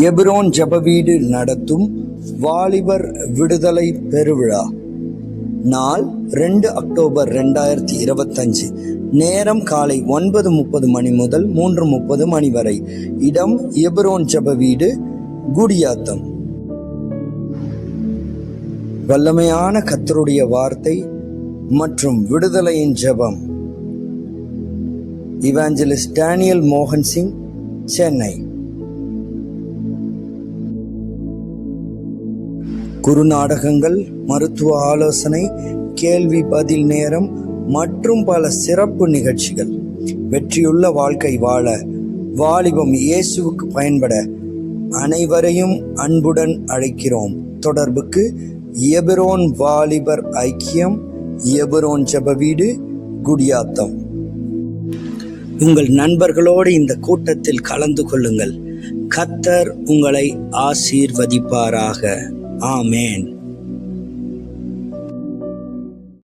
எபிரோன் ஜபவீடு நடத்தும் வாலிபர் விடுதலை பெருவிழா. நாள் ரெண்டு அக்டோபர் ரெண்டாயிரத்தி இருபத்தஞ்சு. நேரம் காலை ஒன்பது முப்பது மணி முதல் மூன்று முப்பது மணி வரை. இடம் எபிரோன் ஜப வீடு குடியாத்தம். வல்லமையான கத்தருடைய வார்த்தை மற்றும் விடுதலையின் ஜெபம். இவாஞ்சலிஸ்ட் டேனியல் மோகன் சிங் சென்னை. குறுநாடகங்கள் மருத்துவ ஆலோசனை கேள்வி பதில் நேரம் மற்றும் பல சிறப்பு நிகழ்ச்சிகள். வெற்றியுள்ள வாழ்க்கை வாழ வாலிபம் இயேசுவுக்கு பயன்பட அனைவரையும் அன்புடன் அழைக்கிறோம். தொடர்புக்கு எபிரோன் வாலிபர் ஐக்கியம் எபிரோன் ஜெப வீடு குடியாத்தம். உங்கள் நண்பர்களோடு இந்த கூட்டத்தில் கலந்து கொள்ளுங்கள். கத்தர் உங்களை ஆசீர்வதிப்பாராக. Amen.